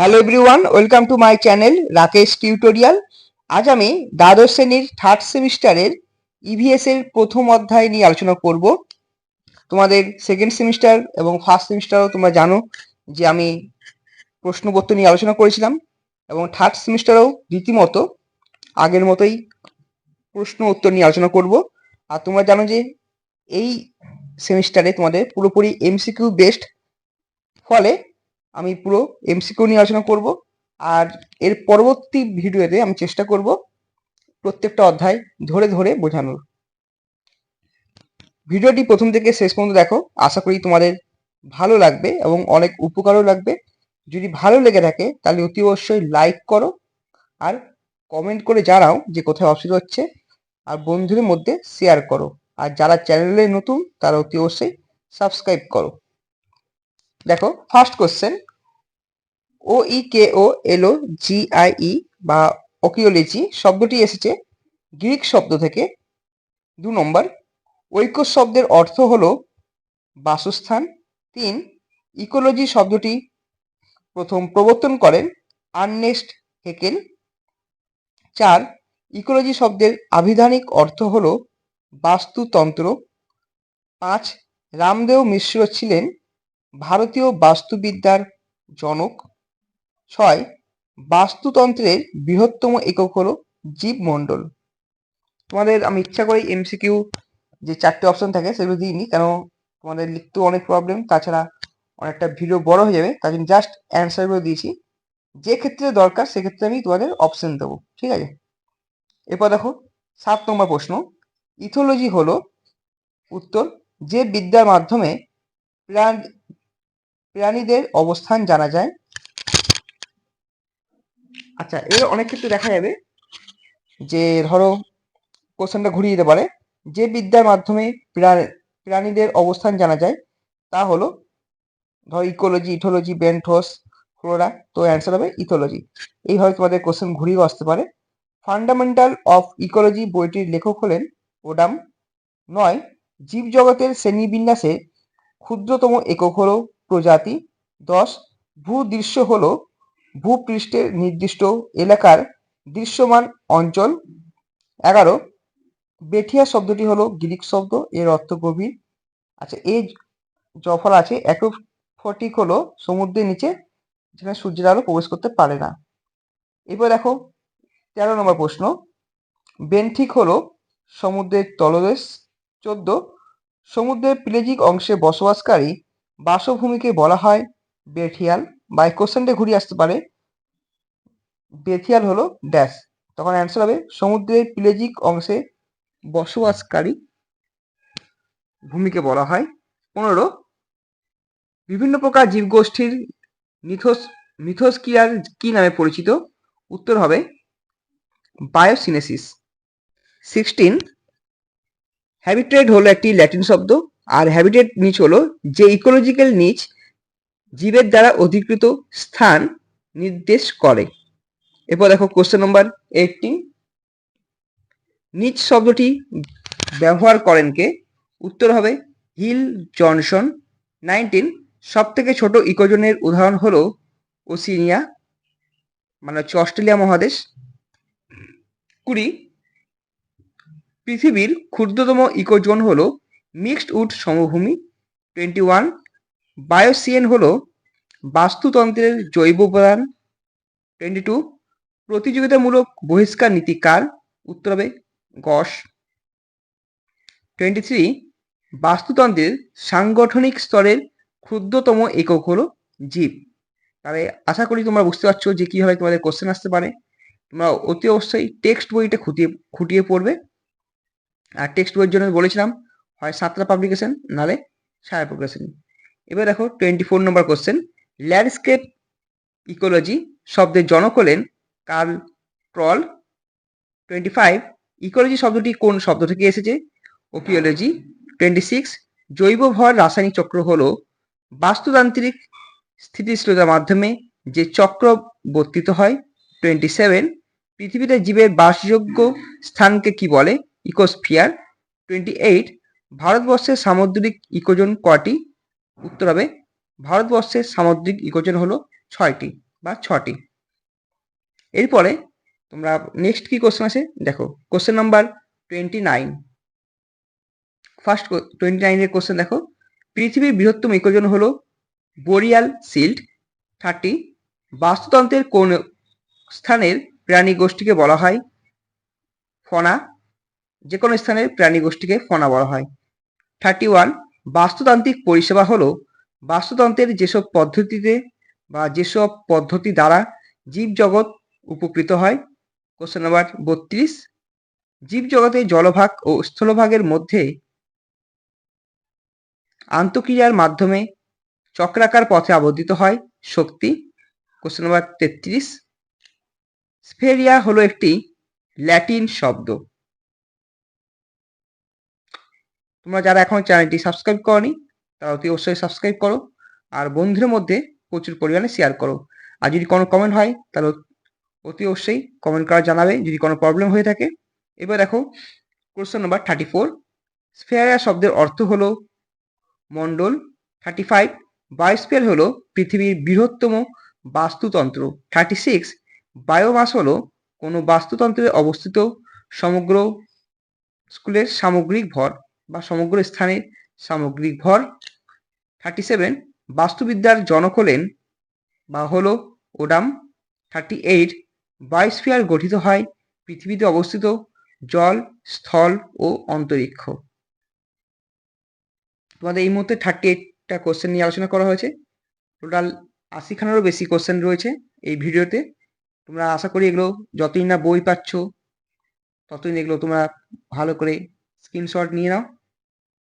Hello everyone welcome to my channel Rakesh tutorial আজ আমি দ্বাদশ শ্রেণির থার্ড সেমিস্টারের ইভিএস এর প্রথম অধ্যায় নিয়ে আলোচনা করব। তোমাদের সেকেন্ড সেমিস্টার এবং ফার্স্ট সেমিস্টারও তোমরা জানো যে আমি প্রশ্নপত্র নিয়ে আলোচনা করেছিলাম এবং থার্ড সেমিস্টারেও রীতিমতো আগের মতোই প্রশ্ন উত্তর নিয়ে আলোচনা করব। আর তোমরা জানো যে এই সেমিস্টারে তোমাদের পুরোপুরি এমসিকিউ বেসড ফলে আমি পুরো এমসিকিউ নিয়ে আলোচনা করব। আর এর পরবর্তী ভিডিওতে আমি চেষ্টা করব প্রত্যেকটা অধ্যায় ধরে ধরে বোঝানোর। ভিডিওটি প্রথম থেকে শেষ পর্যন্ত দেখো, আশা করি তোমাদের ভালো লাগবে এবং অনেক উপকারও লাগবে। যদি ভালো লেগে থাকে, তাহলে অতি অবশ্যই লাইক করো আর কমেন্ট করে জানাও যে কোথায় অসুবিধা হচ্ছে আর বন্ধুদের মধ্যে শেয়ার করো। আর যারা চ্যানেলে নতুন, তারা অতি অবশ্যই সাবস্ক্রাইব করো। দেখো ফার্স্ট কোশ্চেন ও ই কে ও এলো জি আই ই বা অকিওলজি শব্দটি এসেছে গ্রিক শব্দ থেকে। দু নম্বর, ঐক্য শব্দের অর্থ হলো বাসস্থান। তিন, ইকোলজি শব্দটি প্রথম প্রবর্তন করেন আর্নেস্ট হেকেল। চার, ইকোলজি শব্দের আবিধানিক অর্থ হলো বাস্তুতন্ত্র। পাঁচ, রামদেও মিশ্র ছিলেন ভারতীয় বাস্তুবিদ্যার জনক ছয়, বাস্তুতন্ত্রের বৃহত্তম একক হলো জীবমণ্ডল। তোমাদের আমি ইচ্ছা করি এমসিকিউ যে চারটে অপশন থাকে সেগুলো দিইনি, কেন তোমাদের লিখতেও অনেক প্রবলেম তাছাড়া অনেকটা ভিডিও বড় হয়ে যাবে তার জন্য জাস্ট অ্যান্সারগুলো দিয়েছি। যে ক্ষেত্রে দরকার সেক্ষেত্রে আমি তোমাদের অপশন দেবো, ঠিক আছে? এরপর দেখো, সাত নম্বর প্রশ্ন, ইথোলজি হলো উত্তর যে বিদ্যার মাধ্যমে প্রাণ প্রাণীদের অবস্থান জানা যায়। আচ্ছা এর অনেক ক্ষেত্রে দেখা যাবে যে, ধরো কোশ্চেনটা ঘুরিয়ে দিতে পারে। যে বিদ্যার মাধ্যমে প্রা- প্রাণীদের অবস্থান জানা যায়, তা হলো, ধরো ইকোলজি ইথোলজি বেন্টস ফ্লোরা তো অ্যান্সার হবে ইথোলজি এইভাবে তোমাদের কোশ্চেন ঘুরিয়ে আসতে পারে। ফান্ডামেন্টাল অফ ইকোলজি বইটির লেখক হলেন ওডাম নয়। জীবজগতের শ্রেণীবিন্যাসে ক্ষুদ্রতম একক হলো প্রজাতি। দশ, ভূদৃশ্য হল ভূপৃষ্ঠের নির্দিষ্ট এলাকার দৃশ্যমান অঞ্চল। এগারো, বেঠিয়া শব্দটি হলো গ্রিক শব্দ, এর অর্থ গভীর। আচ্ছা এই জফল আছে অ্যাকোফটিক হলো সমুদ্রের নিচে, যেখানে সূর্যের আলো প্রবেশ করতে পারে না। এরপর দেখো, তেরো নম্বর প্রশ্ন। বেন্থিক হলো সমুদ্রের তলদেশ। চোদ্দ, সমুদ্রের প্লেজিক অংশে বসবাসকারী বাসভূমিকে বলা হয় বেঠিয়াল বা এই কোশ্চেনটা ঘুরিয়ে আসতে পারে। বেথিয়াল হলো ড্যাশ তখন অ্যান্সার হবে সমুদ্রের পিলেজিক অংশে বসবাসকারী। ভূমিকে বলা হয় পনেরো। বিভিন্ন প্রকার জীবগোষ্ঠীর মিথোস মিথোস্কিয়ার কি নামে পরিচিত? উত্তর হবে বায়োসিনেসিস। সিক্সটিন হ্যাবিটেট হলো একটি ল্যাটিন শব্দ। আর হ্যাবিটেট নিচ হলো যে ইকোলজিক্যাল নিচ জীবের দ্বারা অধিকৃত স্থান নির্দেশ করে। এরপর দেখো কোশ্চেন নম্বর এইটিন নিচ শব্দটি ব্যবহার করেন কে? উত্তর হবে হিল জনসন। নাইনটিন সব থেকে ছোট ইকোজনের উদাহরণ হলো ওসিনিয়া মানে হচ্ছে অস্ট্রেলিয়া মহাদেশ। কুড়ি, পৃথিবীর ক্ষুদ্রতম ইকোজোন হলো মিক্সড উড সমভূমি টোয়েন্টি ওয়ান বায়োসিয়েন হল বাস্তুতন্ত্রের জৈব উপাদান টোয়েন্টি টু প্রতিযোগিতামূলক বহিষ্কার নীতি কার? উত্তর হবে গস। টোয়েন্টি থ্রি বাস্তুতন্ত্রের সাংগঠনিক স্তরের ক্ষুদ্রতম একক হলো জীব। তাহলে আশা করি তোমরা বুঝতে পারছ যে কীভাবে তোমাদের কোশ্চেন আসতে পারে। তোমরা অতি অবশ্যই টেক্সট বইটা খুঁটিয়ে খুঁটিয়ে পড়বে। আর টেক্সট বইয়ের জন্য বলেছিলাম হয় সাতটা পাবলিকেশন নালে ছায়া পাবলিকেশন এবার দেখো twenty four number question landscape ecology শব্দের জনক হলেন Carl Troll twenty five ecology শব্দটি কোন শব্দ থেকে এসেছে? ওপিওলজি টোয়েন্টি সিক্স জৈব ভর রাসায়নিক চক্র হলো বাস্তুতান্ত্রিক স্থিতিশীলতার মাধ্যমে যে চক্র বর্তিত হয়। টোয়েন্টি সেভেন পৃথিবীতে জীবের বাসযোগ্য স্থানকে কি বলে? ইকোস্ফিয়ার টোয়েন্টি এইট ভারতবর্ষের সামুদ্রিক ইকোজোন কটি উত্তর হবে, ভারতবর্ষের সামুদ্রিক ইকোজোন হলো ছয়টি বা ছটি। এরপরে তোমরা নেক্সট কি কোশ্চেন আছে দেখো question number twenty nine first twenty নাইনের কোশ্চেন দেখো। পৃথিবীর বৃহত্তম ইকোজন হলো বোরিয়াল সিল্ড থার্টি বাস্তুতন্ত্রের কোন স্থানের প্রাণী গোষ্ঠীকে বলা হয় ফনা। যে কোনো স্থানের প্রাণী গোষ্ঠীকে ফনা বলা হয়। থার্টি ওয়ান বাস্তুতান্ত্রিক পরিষেবা হলো বাস্তুতন্ত্রের যেসব পদ্ধতিতে বা যেসব পদ্ধতি দ্বারা জীবজগৎ উপকৃত হয়। কোশ্চেন নাম্বার বত্রিশ, জীবজগতে জলভাগ ও স্থলভাগের মধ্যে আন্তঃক্রিয়ার মাধ্যমে চক্রাকার পথে আবর্তিত হয় শক্তি। কোশ্চেন নাম্বার তেত্রিশ, স্ফেরিয়া হলো একটি ল্যাটিন শব্দ। তোমরা যারা এখন চ্যানেলটি সাবস্ক্রাইব করনি, তারা অতি অবশ্যই সাবস্ক্রাইব করো আর বন্ধুদের মধ্যে প্রচুর পরিমাণে শেয়ার করো। আর যদি কোনো কমেন্ট হয়, তাহলে অতি অবশ্যই কমেন্ট করা জানাবে। যদি কোনো প্রবলেম হয়ে থাকে, এবার দেখো কোশ্চেন নাম্বার থার্টি ফোর স্ফেয়ারিয়া শব্দের অর্থ হলো মণ্ডল। থার্টি ফাইভ বায়োস্ফিয়ার হলো পৃথিবীর বৃহত্তম বাস্তুতন্ত্র। থার্টি সিক্স বায়োমাস হলো কোনো বাস্তুতন্ত্রে অবস্থিত সমগ্র স্কুলের সামগ্রিক ভর। বা সমগ্র স্থানের সামগ্রিক ভর। থার্টি সেভেন বাস্তুবিদ্যার জনক হলেন বা হলো ওডাম। থার্টি এইট বায়োস্ফিয়ার গঠিত হয় পৃথিবীতে অবস্থিত জল, স্থল ও অন্তরিক্ষ। তোমাদের এই মুহূর্তে থার্টি এইটটা কোশ্চেন নিয়ে আলোচনা করা হয়েছে। টোটাল আশিখানেরও বেশি কোশ্চেন রয়েছে এই ভিডিওতে। তোমরা আশা করি এগুলো যতই না বই পাচ্ছ, ততই এগুলো তোমরা ভালো করে স্ক্রিনশট নিয়ে নাও।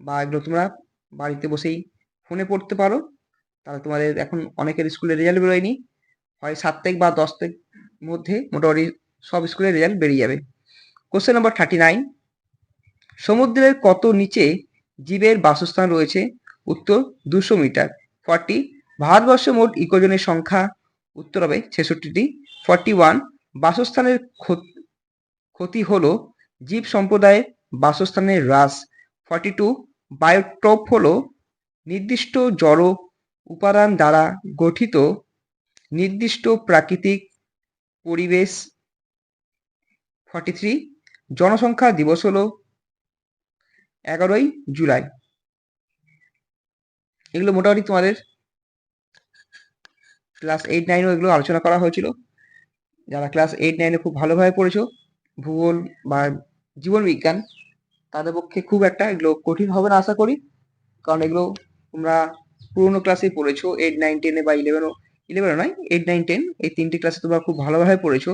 বা এগুলো তোমরা বাড়িতে বসেই ফোনে পড়তে পারো। তাহলে তোমাদের এখন অনেকের স্কুলের রেজাল্ট বেরোয়নি। হয় সাত তারিখ বা দশ তারিখ মধ্যে মোটামুটি সব স্কুলের রেজাল্ট বেরিয়ে যাবে। কোশ্চেন নম্বর থার্টি নাইন সমুদ্রের কত নিচে জীবের বাসস্থান রয়েছে? উত্তর দুশো মিটার। ফর্টি ভারতবর্ষে মোট ইকোজনের সংখ্যা, উত্তর হবে ছেষট্টিটি। ফর্টি ওয়ান বাসস্থানের ক্ষতি হলো জীব সম্প্রদায়ের বাসস্থানের হ্রাস। ফর্টি টু বায়োটপ হলো নির্দিষ্ট জড় উপাদান দ্বারা গঠিত নির্দিষ্ট প্রাকৃতিক পরিবেশ। ফর্টি থ্রি জনসংখ্যা দিবস হলো এগারোই জুলাই। এগুলো মোটামুটি তোমাদের ক্লাস এইট নাইনও এগুলো আলোচনা করা হয়েছিল। যারা ক্লাস এইট নাইনে খুব ভালোভাবে পড়েছো, ভূগোল বা জীবন বিজ্ঞান তাদের পক্ষে খুব একটা এগুলো কঠিন হবে না, আশা করি। কারণ এগুলো তোমরা পুরোনো ক্লাসে পড়েছো এইট নাইন টেনে বা ইলেভেনও ইলেভেনও নয় এইট নাইন টেন এই তিনটি ক্লাসে তোমরা খুব ভালোভাবে পড়েছো।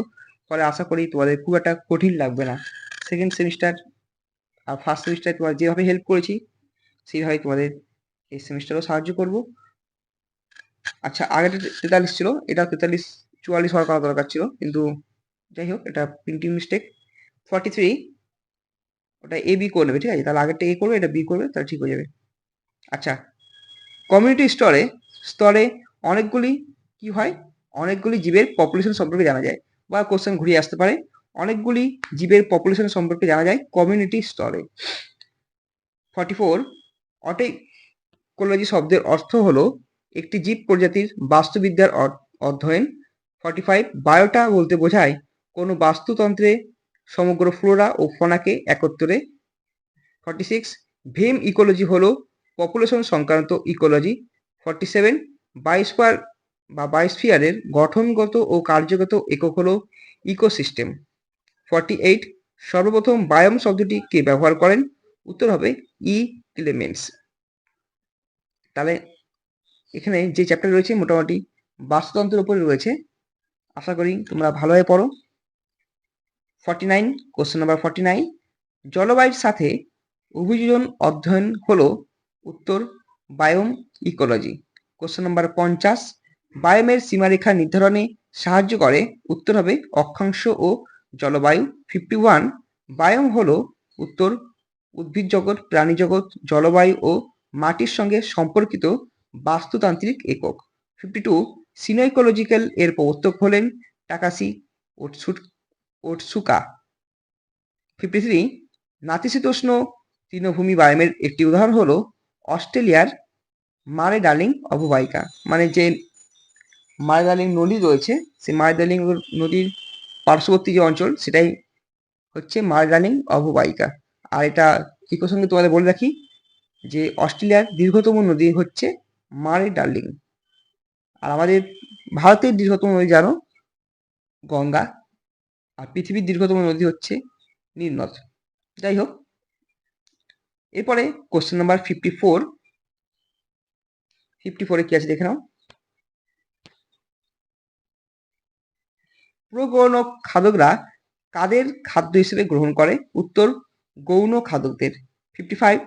ফলে আশা করি তোমাদের খুব একটা কঠিন লাগবে না। সেকেন্ড সেমিস্টার আর ফার্স্ট সেমিস্টারে তোমার যেভাবে হেল্প করেছি, সেইভাবে তোমাদের এই সেমিস্টারও সাহায্য করব। আচ্ছা আগেটা তেতাল্লিশ ছিল এটা তেতাল্লিশ, চুয়াল্লিশ হওয়ার করা দরকার ছিল, কিন্তু যাই হোক, এটা প্রিন্টিং মিস্টেক ফর্টি থ্রি ওটা এ বি করে নেবে ঠিক আছে? তাহলে আগেরটা এ করবে, এটা বি করবে, তাহলে ঠিক হয়ে যাবে। আচ্ছা কমিউনিটি স্তরে স্তরে অনেকগুলি কি হয়? অনেকগুলি জীবের পপুলেশন সম্পর্কে জানা যায় বা কোশ্চেন ঘুরিয়ে আসতে পারে। অনেকগুলি জীবের পপুলেশন সম্পর্কে জানা যায় কমিউনিটি স্তরে ফর্টি ফোর অটেকোলজি শব্দের অর্থ হলো একটি জীব প্রজাতির বাস্তুবিদ্যার অধ্যয়ন। ফর্টি ফাইভ বায়োটা বলতে বোঝায় কোনো বাস্তুতন্ত্রে সমগ্র ফ্লোরা ও ফনাকে একত্রে। ফর্টি সিক্স ভেম ইকোলজি হল পপুলেশন সংক্রান্ত ইকোলজি ফর্টি সেভেন বায়োস্ফিয়ার বা বায়োস্ফিয়ারের গঠনগত ও কার্যগত একক হল ইকোসিস্টেম ফর্টি এইট সর্বপ্রথম বায়োম শব্দটি কে ব্যবহার করেন? উত্তর হবে ই এলিমেন্টস তাহলে এখানে যে চ্যাপ্টার রয়েছে মোটামুটি বাস্তুতন্ত্রের উপরে রয়েছে। আশা করি তোমরা ভালোভাবে পড়ো। Forty nine question number forty nine জলবায়ুর সাথে অভিযোজন অধ্যয়ন হলো উত্তর বায়োম ইকোলজি কোশ্চেন নাম্বার পঞ্চাশ, বায়োমের সীমারেখা নির্ধারণে সাহায্য করে, উত্তর হবে অক্ষাংশ ও জলবায়ু ফিফটি ওয়ান বায়োম হলো উত্তর উদ্ভিদ জগৎ প্রাণী জগৎ জলবায়ু ও মাটির সঙ্গে সম্পর্কিত বাস্তুতান্ত্রিক একক। ফিফটি টু সিনোইকোলজিক্যাল এর প্রবর্তক হলেন টাকাসি ওটসুকা। ফিফটি থ্রি, নাতিশীতোষ্ণ তৃণভূমি বায়োমের একটি উদাহরণ হলো অস্ট্রেলিয়ার মারে ডার্লিং অববাহিকা। মানে যে মায়দালিং নদী রয়েছে, সেই মায়দালিং নদীর পার্শ্ববর্তী যে অঞ্চল, সেটাই হচ্ছে মার্গানিং অববাহিকা। আর এটা কি প্রসঙ্গে তোমাদের বলে রাখি? যে অস্ট্রেলিয়ার দীর্ঘতম নদী হচ্ছে মারে ডার্লিং আর আমাদের ভারতের দীর্ঘতম নদী জানো? গঙ্গা। আর পৃথিবীর দীর্ঘতম নদী হচ্ছে নীলনদ যাই হোক এরপরে question number fifty four fifty ফোরে কি আছে দেখে নাও। প্রগৌণ খাদকরা কাদের খাদ্য হিসেবে গ্রহণ করে? উত্তর, গৌণ খাদকদের। ফিফটি ফাইভ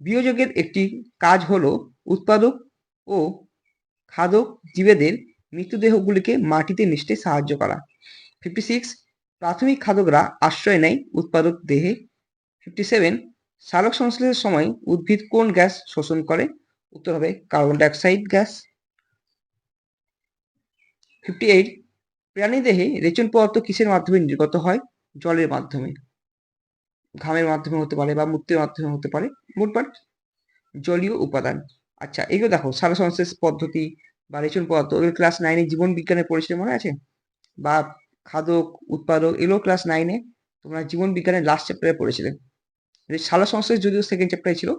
বিয়োজকের একটি কাজ হল উৎপাদক ও খাদক জীবেদের মৃতদেহগুলিকে মাটিতে মিশতে সাহায্য করা। ফিফটি সিক্স প্রাথমিক খাদকরা আশ্রয় নেয় উৎপাদক দেহে। ফিফটি সেভেন সালোক সংশ্লেষের সময় উদ্ভিদ কোন গ্যাস শোষণ করে? উত্তর হবে carbon dioxide gas. Fifty eight প্রাণী দেহে রেচন পদার্থ কিসের মাধ্যমে নির্গত হয়? জলের মাধ্যমে। ঘামের মাধ্যমে হতে পারে বা মূত্রের মাধ্যমে হতে পারে মোটমাট জলীয় উপাদান। আচ্ছা এগুলো দেখো সারসংশ্লেষ পদ্ধতি বা রেচন পদার্থ ক্লাস নাইনে জীবন বিজ্ঞানে পড়েছিল মনে আছে? বা খাদক, উৎপাদক, এগুলো ক্লাস নাইনে তোমরা জীবন বিজ্ঞানের লাস্ট চ্যাপ্টারে পড়েছিলে। সালা সংশ্লেষ যদিও সেকেন্ড চ্যাপ্টারে ছিল।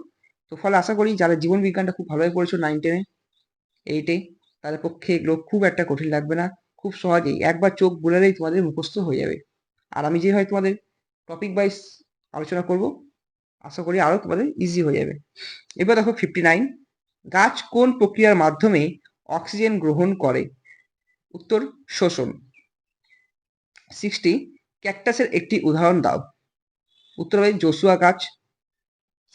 তো ফলে আশা করি যারা জীবন বিজ্ঞানটা খুব ভালোভাবে পড়েছো নাইন টেনে এইটে তাদের পক্ষে এগুলো খুব একটা কঠিন লাগবে না। খুব সহজেই একবার চোখ বুলালেই তোমাদের মুখস্থ হয়ে যাবে। আর আমি যেভাবে তোমাদের টপিক ওয়াইজ আলোচনা করব, আশা করি আরও তোমাদের ইজি হয়ে যাবে। এবার দেখো ফিফটি নাইন গাছ কোন প্রক্রিয়ার মাধ্যমে অক্সিজেন গ্রহণ করে? উত্তর, শোষণ। সিক্সটি, ক্যাকটাসের একটি উদাহরণ দাও। উত্তর হবে জসুয়া গাছ।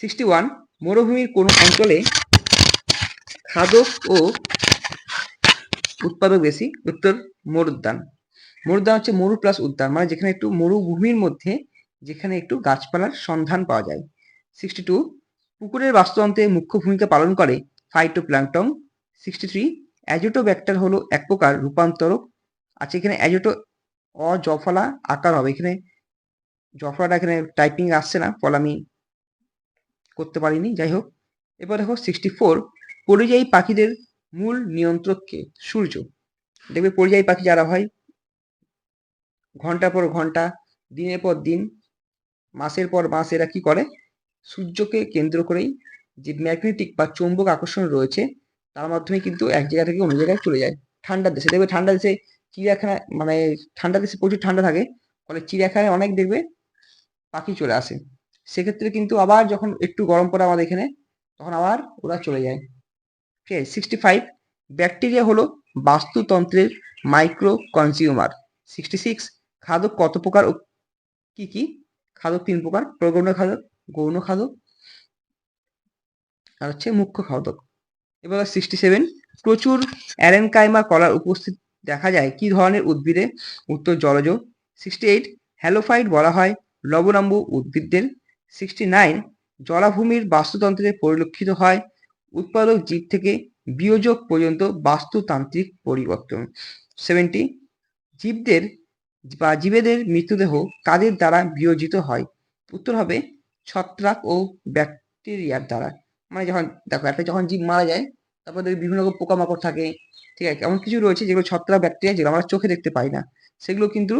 সিক্সটি ওয়ান, মরুভূমির কোন অঞ্চলে খাদক ও উৎপাদক বেশি? উত্তর, মরুদ্যান। মরুদ্যান হচ্ছে মরু প্লাস উদ্যান মানে যেখানে একটু মরুভূমির মধ্যে যেখানে একটু গাছপালার সন্ধান পাওয়া যায়। সিক্সটি টু, পুকুরের বাস্তুতন্ত্রে মুখ্য ভূমিকা পালন করে ফাইটোপ্ল্যাঙ্কটন সিক্সটি থ্রি অ্যাজোটো ব্যাক্টার হলো এক প্রকার রূপান্তরক। আছে এখানে অ্যাজোটো অজফলা আকার হবে। এখানে জফলাটা এখানে টাইপিং আসছে না, ফলে আমি করতে পারিনি, যাই হোক। এবার দেখো সিক্সটি ফোর পরিযায়ী পাখিদের মূল নিয়ন্ত্রককে সূর্য। দেখবে পরিযায়ী পাখি যারা হয় ঘণ্টা পর ঘণ্টা, দিনের পর দিন, মাসের পর মাস এরা কি করে? সূর্যকে কেন্দ্র করেই যে ম্যাগনেটিক বা চৌম্বক আকর্ষণ রয়েছে, তার মাধ্যমে কিন্তু এক জায়গা থেকে অন্য জায়গায় চলে যায়। ঠান্ডার দেশে, দেখবে ঠান্ডা দেশে চিড়িয়াখানা মানে ঠান্ডা দেশে প্রচুর ঠান্ডা থাকে, ফলে চিড়িয়াখানায় অনেক দেখবে পাখি চলে আসে। সেক্ষেত্রে কিন্তু আবার যখন একটু গরম পড়ে আমাদের এখানে, তখন আবার ওরা চলে যায়। ঠিক আছে সিক্সটি ফাইভ ব্যাকটেরিয়া হলো বাস্তুতন্ত্রের মাইক্রো কনজিউমার সিক্সটি সিক্স খাদক কত প্রকার ও কি কি? খাদক তিন প্রকার, প্রগৌণ খাদক, গৌণ খাদক, আর হচ্ছে মুখ্য খাদক। এবার সিক্সটি সেভেন প্রচুর অ্যারেনকাইমা কলার উপস্থিত দেখা যায় কি ধরনের উদ্ভিদে উত্তর জলজ? সিক্সটি এইট হ্যালোফাইট বলা হয় লবণাম্বু উদ্ভিদদের সিক্সটি নাইন জলাভূমির বাস্তুতন্ত্রে পরিলক্ষিত হয়। উৎপাদক জীব থেকে বিয়োজক পর্যন্ত বাস্তুতান্ত্রিক পরিবর্তন। সেভেন্টি জীবদের বা জীবেদের মৃতদেহ কাদের দ্বারা বিয়োজিত হয়? উত্তর হবে ছত্রাক ও ব্যাকটেরিয়ার দ্বারা। মানে যখন দেখো, একটা যখন জীব মারা যায় তারপর দেখি বিভিন্ন রকম পোকামাকড় থাকে, ঠিক আছে? এমন কিছু রয়েছে যেগুলো ছত্রাক ব্যাকটেরিয়া যেগুলো আমরা চোখে দেখতে পাই না। সেগুলো কিন্তু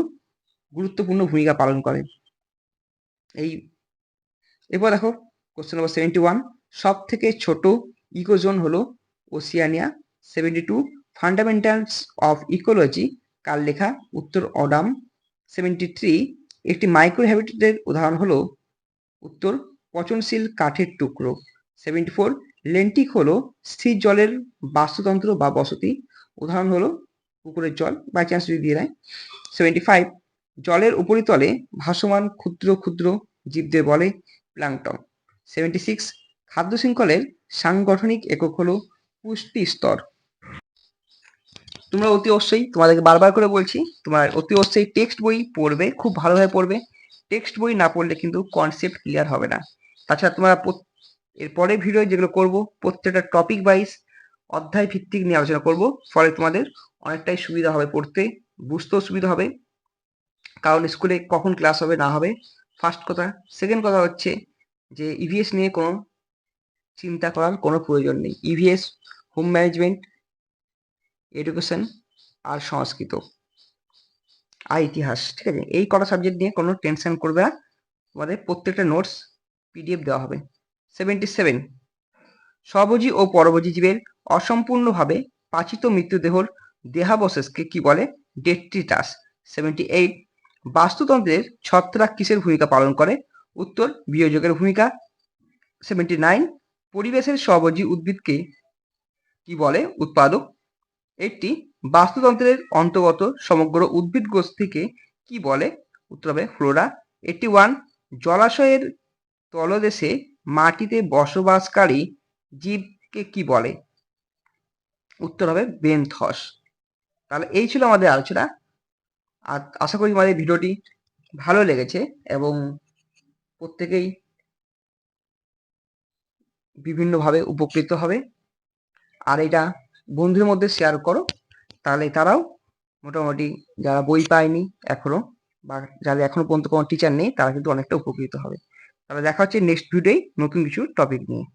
গুরুত্বপূর্ণ ভূমিকা পালন করে। এই, এরপর দেখো কোশ্চেন নম্বর সেভেন্টি ওয়ান সব থেকে ছোট ইকোজোন হলো Oceania. Seventy two fundamentals of ecology কার লেখা? উত্তর অডাম। সেভেন্টি থ্রি একটি মাইক্রো হ্যাবিটেটের উদাহরণ হলো উত্তর পচনশীল কাঠের টুকরো। সেভেন্টি ফোর লেন্টিক হলো স্থির জলের বাস্তুতন্ত্র বা বসতি। উদাহরণ হলো পুকুরের জল বাই চান্স যদি দিয়ে সেভেন্টি ফাইভ জলের উপরিতলে ভাসমান ক্ষুদ্র ক্ষুদ্র জীবদের বলে প্লাংটন। সেভেন্টি সিক্স খাদ্য শৃঙ্খলের সাংগঠনিক একক হলো পুষ্টি স্তর। তোমরা অতি অবশ্যই তোমাদেরকে বারবার করে বলছি, তোমার অতি অবশ্যই টেক্সট বই পড়বে, খুব ভালোভাবে পড়বে। টেক্সট বই না পড়লে কিন্তু কনসেপ্ট ক্লিয়ার হবে না। তাছাড়া তোমরা এরপরে ভিডিও যেগুলো করব, প্রত্যেকটা টপিক ওয়াইজ অধ্যায় ভিত্তিক নিয়ে আলোচনা করব, ফলে তোমাদের অনেকটাই সুবিধা হবে পড়তে, বুঝতেও সুবিধা হবে। কারণ স্কুলে কখন ক্লাস হবে না হবে। ফার্স্ট কথা। সেকেন্ড কথা হচ্ছে যে ইভিএস নিয়ে কোনো চিন্তা করার কোনো প্রয়োজন নেই। ইভিএস হোম ম্যানেজমেন্ট এডুকেশন আর সংস্কৃত। আর ইতিহাস, ঠিক আছে? এই কটা সাবজেক্ট নিয়ে কোনো টেনশন করবে না। তোমাদের প্রত্যেকটা নোটস পিডিএফ দেওয়া হবে। সেভেন্টি সেভেন ও পরভোজী জীবের অসম্পূর্ণভাবে পাচিত মৃত্যুদেহর দেহাবশেষকে কি বলে? ডেট্রিটাস সেভেন্টি এইট বাস্তুতন্ত্রের ছত্রাক কিসের ভূমিকা পালন করে? উত্তর, বিয়োজকের ভূমিকা সেভেন্টি নাইন পরিবেশের স্বভোজী উদ্ভিদকে কি বলে? উৎপাদক। এইটটি বাস্তুতন্ত্রের অন্তর্গত সমগ্র উদ্ভিদ গোষ্ঠীকে কি বলে? উত্তর হবে ফ্লোরা। এইটটি ওয়ান জলাশয়ের তলদেশে মাটিতে বসবাসকারী জীবকে কি বলে? উত্তর হবে বেনথস। তাহলে এই ছিল আমাদের আলোচনা। আর আশা করি আমাদের ভিডিওটি ভালো লেগেছে এবং প্রত্যেকেই বিভিন্নভাবে উপকৃত হবে। আর এটা বন্ধুদের মধ্যে শেয়ার করো। তাহলে তারাও মোটামুটি যারা বই পায়নি এখনও বা যাদের এখনও পর্যন্ত কোনো টিচার নেই, তারা কিন্তু অনেকটা উপকৃত হবে। তাহলে দেখা হচ্ছে নেক্সট ভিডিওই নতুন কিছু টপিক নিয়ে।